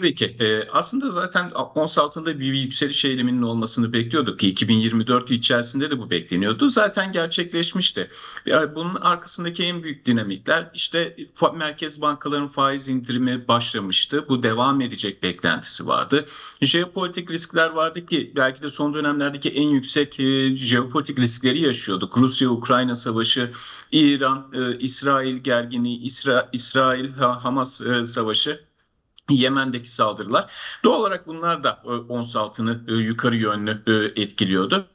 Tabii ki. Ee, aslında zaten ons altında bir, bir yükseliş eğiliminin olmasını bekliyorduk ki 2024 içerisinde de bu bekleniyordu. Zaten gerçekleşmişti. Yani bunun arkasındaki en büyük dinamikler işte merkez bankaların faiz indirimi başlamıştı. Bu devam edecek beklentisi vardı. Jeopolitik riskler vardı ki belki de son dönemlerdeki en yüksek e, jeopolitik riskleri yaşıyorduk. Rusya-Ukrayna savaşı, İran, e, İsrail gerginliği, İsra İsrail-Hamas e, savaşı. Yemen'deki saldırılar. Doğal olarak bunlar da e, ons altını e, yukarı yönlü e, etkiliyordu.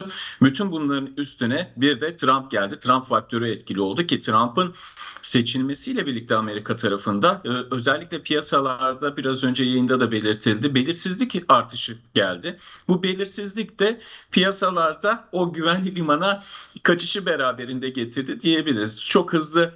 Bütün bunların üstüne bir de Trump geldi. Trump faktörü etkili oldu ki Trump'ın seçilmesiyle birlikte Amerika tarafında özellikle piyasalarda biraz önce yayında da belirtildi. Belirsizlik artışı geldi. Bu belirsizlik de piyasalarda o güvenli limana kaçışı beraberinde getirdi diyebiliriz. Çok hızlı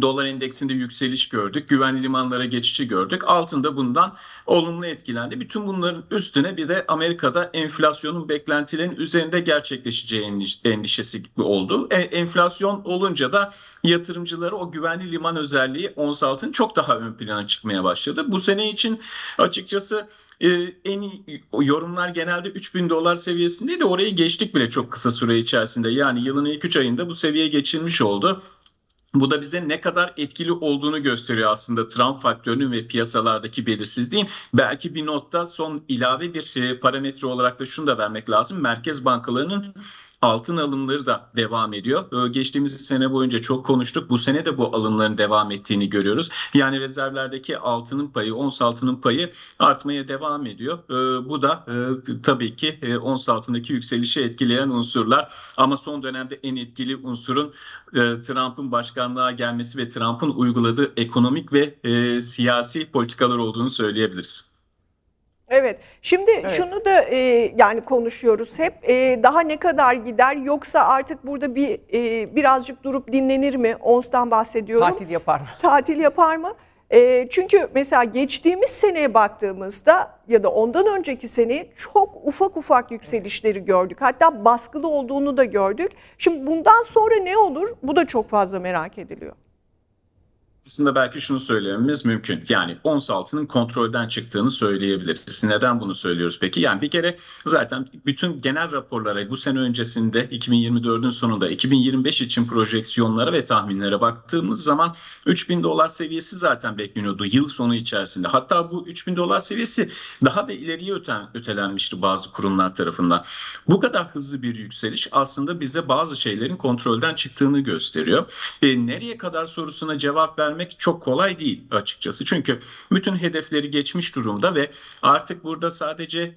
Dolar endeksinde yükseliş gördük. Güvenli limanlara geçişi gördük. Altında bundan olumlu etkilendi. Bütün bunların üstüne bir de Amerika'da enflasyonun beklentilerin üzerinde gerçekleşeceği endiş- endişesi oldu. E, enflasyon olunca da yatırımcıları o güvenli liman özelliği ons altın çok daha ön plana çıkmaya başladı. Bu sene için açıkçası e, en iyi yorumlar genelde 3000 dolar seviyesindeydi. Orayı geçtik bile çok kısa süre içerisinde. Yani yılın ilk 3 ayında bu seviyeye geçilmiş oldu. Bu da bize ne kadar etkili olduğunu gösteriyor aslında Trump faktörünün ve piyasalardaki belirsizliğin. Belki bir notta son ilave bir e, parametre olarak da şunu da vermek lazım. Merkez bankalarının altın alımları da devam ediyor. Ee, Geçtiğimiz sene boyunca çok konuştuk. Bu sene de bu alımların devam ettiğini görüyoruz. Yani rezervlerdeki altının payı, ons altının payı artmaya devam ediyor. Ee, Bu da e, tabii ki e, ons altındaki yükselişi etkileyen unsurlar. Ama son dönemde en etkili unsurun e, Trump'ın başkanlığa gelmesi ve Trump'ın uyguladığı ekonomik ve siyasi politikalar olduğunu söyleyebiliriz. Evet. Şimdi Evet. şunu da e, yani konuşuyoruz hep. E, daha ne kadar gider yoksa artık burada bir e, birazcık durup dinlenir mi? Ons'tan bahsediyorum. Tatil yapar mı? Tatil yapar mı? E, çünkü mesela geçtiğimiz seneye baktığımızda ya da ondan önceki sene çok ufak ufak yükselişleri gördük. Hatta baskılı olduğunu da gördük. Şimdi bundan sonra ne olur? Bu da çok fazla merak ediliyor. Aslında belki şunu söylememiz mümkün. Yani ons altının kontrolden çıktığını söyleyebiliriz. Neden bunu söylüyoruz peki? Yani bir kere zaten bütün genel raporlara bu sene öncesinde 2024'ün sonunda 2025 için projeksiyonlara ve tahminlere baktığımız zaman 3000 dolar seviyesi zaten bekleniyordu yıl sonu içerisinde. Hatta bu 3000 dolar seviyesi daha da ileriye öten, ötelenmişti bazı kurumlar tarafından. Bu kadar hızlı bir yükseliş aslında bize bazı şeylerin kontrolden çıktığını gösteriyor. E, nereye kadar sorusuna cevap vermek çok kolay değil açıkçası. Çünkü bütün hedefleri geçmiş durumda ve artık burada sadece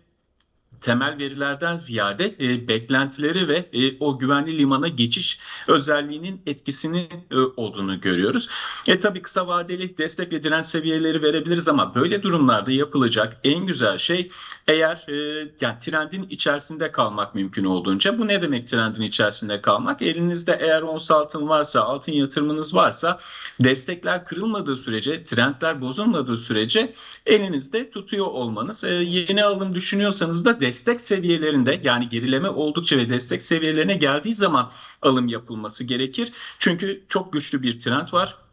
temel verilerden ziyade e, beklentileri ve e, o güvenli limana geçiş özelliğinin etkisini e, olduğunu görüyoruz. E tabii kısa vadeli destek ve direnç seviyeleri verebiliriz ama böyle durumlarda yapılacak en güzel şey eğer e, yani trendin içerisinde kalmak mümkün olduğunca. Bu ne demek trendin içerisinde kalmak? Elinizde eğer ons altın varsa, altın yatırımınız varsa destekler kırılmadığı sürece, trendler bozulmadığı sürece elinizde tutuyor olmanız. E, yeni alım düşünüyorsanız da destek seviyelerinde yani gerileme oldukça ve destek seviyelerine geldiği zaman alım yapılması gerekir. Çünkü çok güçlü bir trend var.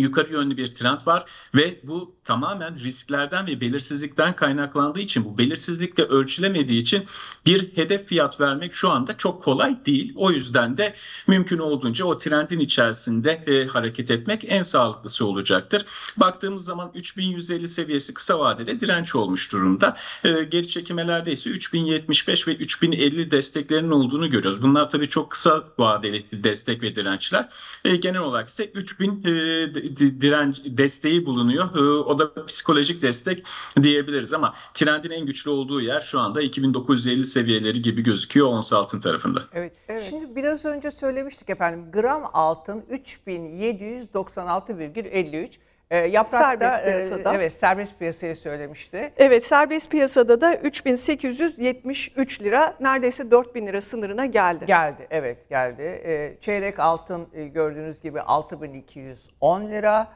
Yukarı yönlü bir trend var ve bu tamamen risklerden ve belirsizlikten kaynaklandığı için bu belirsizlikle ölçülemediği için bir hedef fiyat vermek şu anda çok kolay değil. O yüzden de mümkün olduğunca o trendin içerisinde e, hareket etmek en sağlıklısı olacaktır. Baktığımız zaman 3150 seviyesi kısa vadede direnç olmuş durumda. E, geri çekimelerde ise 3075 ve 3050 desteklerinin olduğunu görüyoruz. Bunlar tabii çok kısa vadeli destek ve dirençler. E, genel olarak ise 3000 e, direnç desteği bulunuyor. E, o da psikolojik destek diyebiliriz ama trendin en güçlü olduğu yer şu anda 2950 seviyeleri gibi gözüküyor ons altın tarafında. Evet. Evet. Şimdi biraz önce söylemiştik efendim. Gram altın 3796,53. E, yaprakta Serbest piyasada. evet serbest piyasayı söylemişti. Evet serbest piyasada da 3873 lira neredeyse 4000 lira sınırına geldi. Geldi evet geldi. E, çeyrek altın e, gördüğünüz gibi 6210 lira.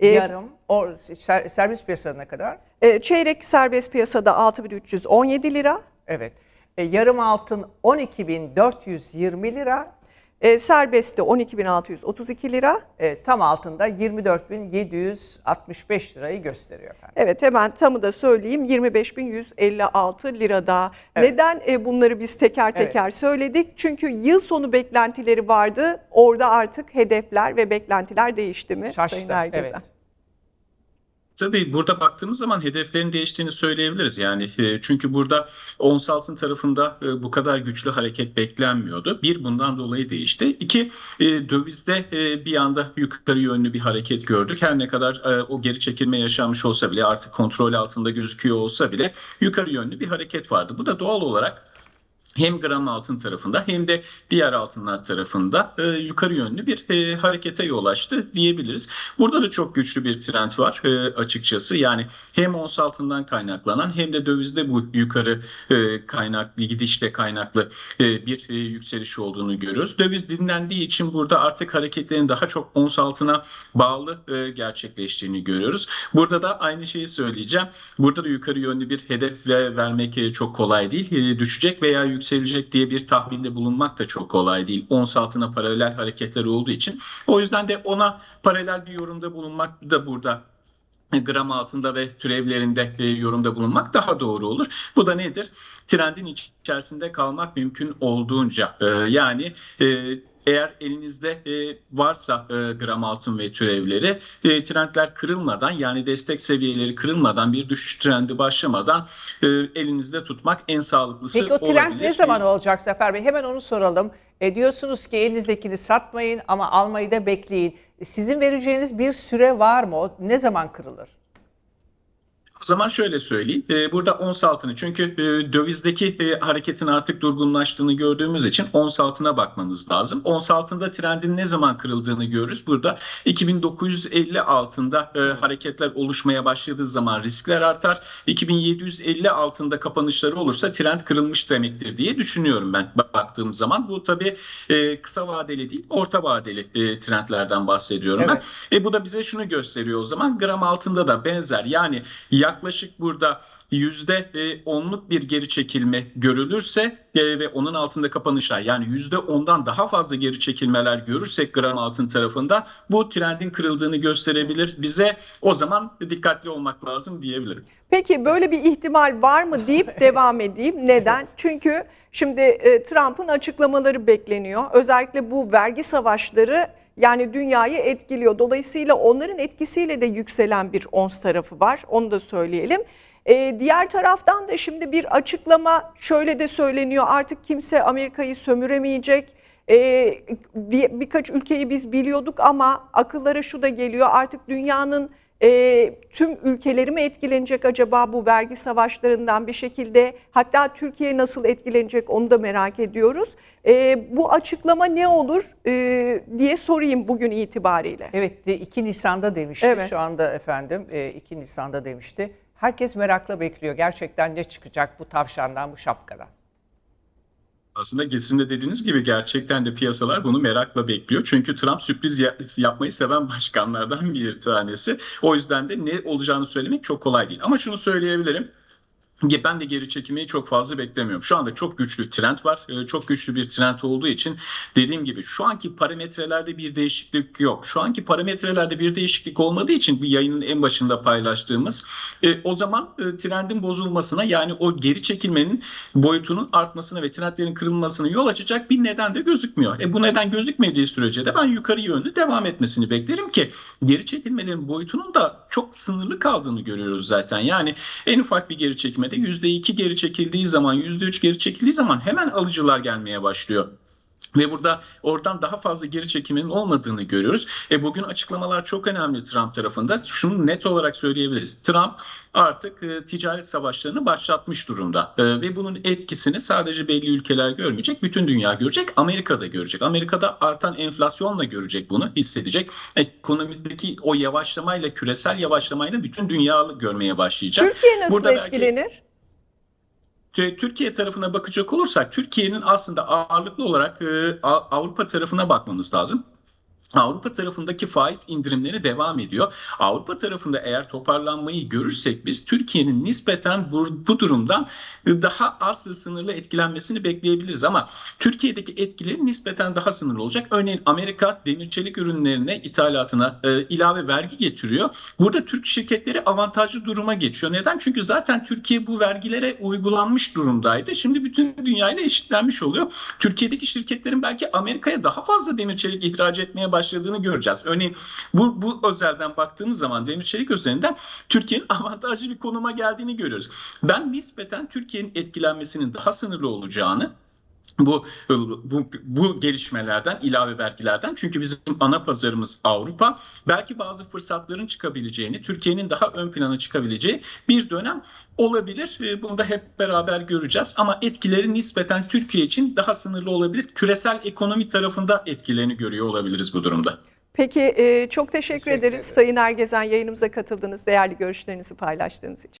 E, Yarım o ser- serbest piyasada ne kadar? E, çeyrek serbest piyasada 6317 lira. Evet. E, yarım altın 12.420 lira. E, serbestte 12.632 lira. E, tam altında 24.765 lirayı gösteriyor efendim. Evet hemen tamı da söyleyeyim 25.156 lirada. Evet. Neden e, bunları biz teker Evet. teker söyledik? Çünkü yıl sonu beklentileri vardı. Orada artık hedefler ve beklentiler değişti mi Şaştı. Sayın Ergezen? Evet. Tabii burada baktığımız zaman hedeflerin değiştiğini söyleyebiliriz. Yani e, çünkü burada ons altın tarafında e, bu kadar güçlü hareket beklenmiyordu. Bir bundan dolayı değişti. İki e, dövizde bir anda yukarı yönlü bir hareket gördük. Her ne kadar o geri çekilme yaşanmış olsa bile artık kontrol altında gözüküyor olsa bile yukarı yönlü bir hareket vardı. Bu da doğal olarak hem gram altın tarafında hem de diğer altınlar tarafında e, yukarı yönlü bir e, harekete yol açtı diyebiliriz. Burada da çok güçlü bir trend var e, açıkçası. Yani hem ons altından kaynaklanan hem de dövizde bu yukarı e, kaynaklı gidişle kaynaklı e, bir e, yükseliş olduğunu görüyoruz. Döviz dinlendiği için burada artık hareketlerin daha çok ons altına bağlı e, gerçekleştiğini görüyoruz. Burada da aynı şeyi söyleyeceğim. Burada da yukarı yönlü bir hedefle vermek e, çok kolay değil. E, Düşecek veya yükselecek diye bir tahminde bulunmak da çok kolay değil. Ons altına paralel hareketler olduğu için. O yüzden de ona paralel bir yorumda bulunmak da burada gram altında ve türevlerinde e, yorumda bulunmak daha doğru olur. Bu da nedir? Trendin içerisinde kalmak mümkün olduğunca. E, yani e, eğer elinizde e, varsa e, gram altın ve türevleri e, trendler kırılmadan yani destek seviyeleri kırılmadan bir düşüş trendi başlamadan e, elinizde tutmak en sağlıklısı Peki o trend olabilir. ne zaman olacak Zafer Bey? Hemen onu soralım. E, diyorsunuz ki elinizdekini satmayın ama almayı da bekleyin. E, Sizin vereceğiniz bir süre var mı? O ne zaman kırılır? O zaman şöyle söyleyeyim. Ee, burada ons altını çünkü e, dövizdeki e, hareketin artık durgunlaştığını gördüğümüz için ons altına bakmamız lazım. Ons altında trendin ne zaman kırıldığını görürüz. Burada 2950 altında e, hareketler oluşmaya başladığı zaman riskler artar. 2750 altında kapanışları olursa trend kırılmış demektir diye düşünüyorum ben baktığım zaman. Bu tabii kısa vadeli değil, orta vadeli trendlerden bahsediyorum Evet. ben. E, bu da bize şunu gösteriyor o zaman. Gram altında da benzer. Yani yaklaşık burada yüzde e, onluk bir geri çekilme görülürse e, ve onun altında kapanışlar yani yüzde ondan daha fazla geri çekilmeler görürsek gram altın tarafında bu trendin kırıldığını gösterebilir. Bize o zaman dikkatli olmak lazım diyebilirim. Peki böyle bir ihtimal var mı deyip devam edeyim. Neden? Çünkü şimdi e, Trump'ın açıklamaları bekleniyor. Özellikle bu vergi savaşları yani dünyayı etkiliyor. Dolayısıyla onların etkisiyle de yükselen bir ons tarafı var. Onu da söyleyelim. E, diğer taraftan da şimdi bir açıklama şöyle de söyleniyor. Artık kimse Amerika'yı sömüremeyecek. Ee, bir, birkaç ülkeyi biz biliyorduk ama akıllara şu da geliyor artık dünyanın e, tüm ülkeleri mi etkilenecek acaba bu vergi savaşlarından bir şekilde hatta Türkiye nasıl etkilenecek onu da merak ediyoruz. Ee, bu açıklama ne olur ee, diye sorayım bugün itibariyle. Evet de 2 Nisan'da demişti. Evet. Şu anda efendim e, 2 Nisan'da demişti. Herkes merakla bekliyor. Gerçekten ne çıkacak bu tavşandan, bu şapkadan? Aslında Gezin'de dediğiniz gibi gerçekten de piyasalar bunu merakla bekliyor. Çünkü Trump sürpriz ya- yapmayı seven başkanlardan bir tanesi. O yüzden de ne olacağını söylemek çok kolay değil. Ama şunu söyleyebilirim. Ben de geri çekilmeyi çok fazla beklemiyorum. Şu anda çok güçlü trend var. Ee, Çok güçlü bir trend olduğu için dediğim gibi şu anki parametrelerde bir değişiklik yok. Şu anki parametrelerde bir değişiklik olmadığı için bu yayının en başında paylaştığımız e, o zaman e, trendin bozulmasına yani o geri çekilmenin boyutunun artmasına ve trendlerin kırılmasına yol açacak bir neden de gözükmüyor. E bu neden gözükmediği sürece de ben yukarı yönlü devam etmesini beklerim ki geri çekilmelerin boyutunun da çok sınırlı kaldığını görüyoruz zaten. Yani en ufak bir geri çekilmede %2 geri çekildiği zaman, %3 geri çekildiği zaman hemen alıcılar gelmeye başlıyor. Ve burada oradan daha fazla geri çekiminin olmadığını görüyoruz. E bugün açıklamalar çok önemli Trump tarafında. Şunu net olarak söyleyebiliriz. Trump artık e, ticaret savaşlarını başlatmış durumda. E, ve bunun etkisini sadece belli ülkeler görmeyecek, bütün dünya görecek. Amerika da görecek. Amerika'da artan enflasyonla görecek bunu, hissedecek. Ekonomideki o yavaşlamayla, küresel yavaşlamayla bütün dünya görmeye başlayacak. Türkiye nasıl Burada belki- etkilenir? T- Türkiye tarafına bakacak olursak Türkiye'nin aslında ağırlıklı olarak e, Avrupa tarafına bakmamız lazım. Avrupa tarafındaki faiz indirimleri devam ediyor. Avrupa tarafında eğer toparlanmayı görürsek biz Türkiye'nin nispeten bu, bu durumdan daha az sınırlı etkilenmesini bekleyebiliriz ama Türkiye'deki etkileri nispeten daha sınırlı olacak. Örneğin Amerika demir çelik ürünlerine ithalatına e, ilave vergi getiriyor. Burada Türk şirketleri avantajlı duruma geçiyor. Neden? Çünkü zaten Türkiye bu vergilere uygulanmış durumdaydı. Şimdi bütün dünyayla eşitlenmiş oluyor. Türkiye'deki şirketlerin belki Amerika'ya daha fazla demir çelik ihraç etmeye başladığını göreceğiz. Örneğin bu, bu özelden baktığımız zaman demir çelik üzerinden Türkiye'nin avantajlı bir konuma geldiğini görüyoruz. Ben nispeten Türkiye'nin etkilenmesinin daha sınırlı olacağını bu, bu bu gelişmelerden ilave vergilerden çünkü bizim ana pazarımız Avrupa belki bazı fırsatların çıkabileceğini Türkiye'nin daha ön plana çıkabileceği bir dönem olabilir. E, Bunu da hep beraber göreceğiz ama etkileri nispeten Türkiye için daha sınırlı olabilir. Küresel ekonomi tarafında etkilerini görüyor olabiliriz bu durumda. Peki e, çok teşekkür, Teşekkür ederiz ederiz. Sayın Ergezen yayınımıza katıldığınız değerli görüşlerinizi paylaştığınız için.